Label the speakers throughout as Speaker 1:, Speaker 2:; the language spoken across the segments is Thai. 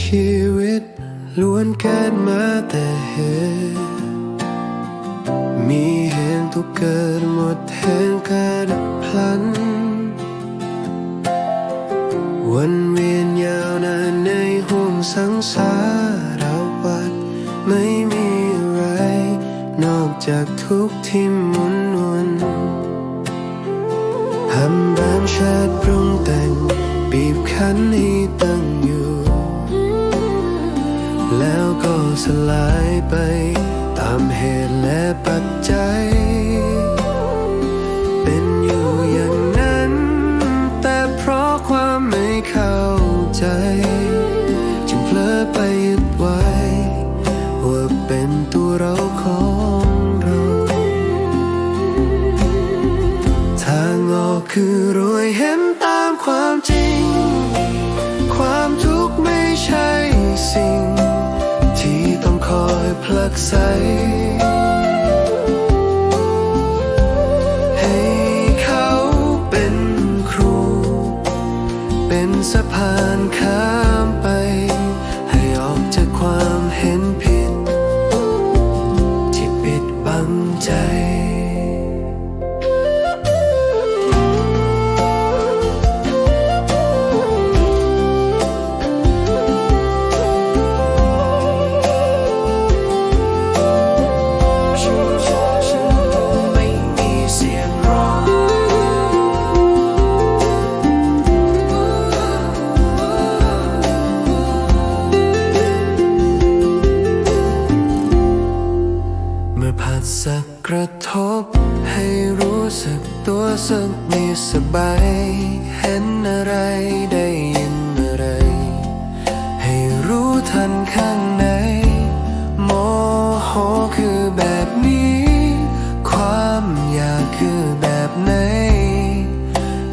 Speaker 1: ชีวิตล้วนเกิดมาแต่เหตุมีเหตุทุกเกิดหมดแห่งการพลัน วนเวียนยาวนานในห่วงสังสารวัฏไม่มีอะไร นอกจากทุกที่หมุนวนทำบ้านชาติปรุงแต่งบีบคั้นให้ตั้งอยู่ แล้วก็สลายไป อยผลักไสให้เขาเป็นครู เป็นสะพานข้ามไป กระทบให้รู้สึกตัวสึกมีสบาย เห็นอะไรได้ยินอะไร ให้รู้ทันข้างในโมโหคือแบบนี้ ความอยากคือแบบไหน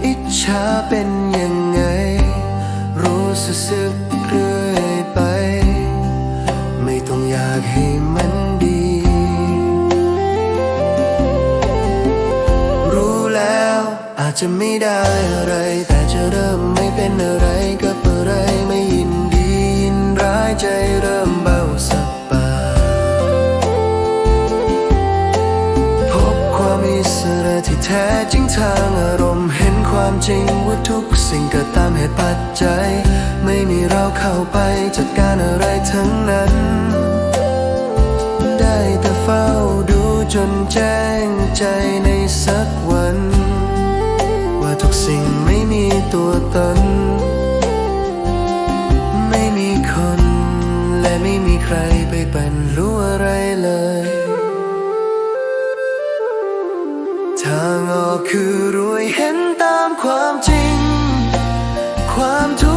Speaker 1: อิจฉาเป็นยังไง รู้สึกเรื่อยไป ไม่ต้องอยากให้ อาจจะไม่ได้อะไร แต่จะเริ่มไม่เป็นอะไรกับอะไรไม่ยินดียินร้ายใจเริ่มเบาสักบาพบความอิสระที่แท้จริงทางอารมณ์เห็นความจริงว่าทุกสิ่งเกิดตามเหตุปัจจัย ไม่มีเราเข้าไปจัดการอะไรทั้งนั้น ได้แต่เฝ้าดูจนแจ้งใจในสักวัน ตน ไม่มีคน และไม่มีใครไปเป็นรู้อะไรเลยทางออกคือรวยเห็นตามความจริง ความทุกข์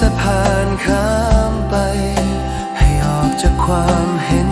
Speaker 1: สะพานข้ามไป ให้ออกจากความเห็น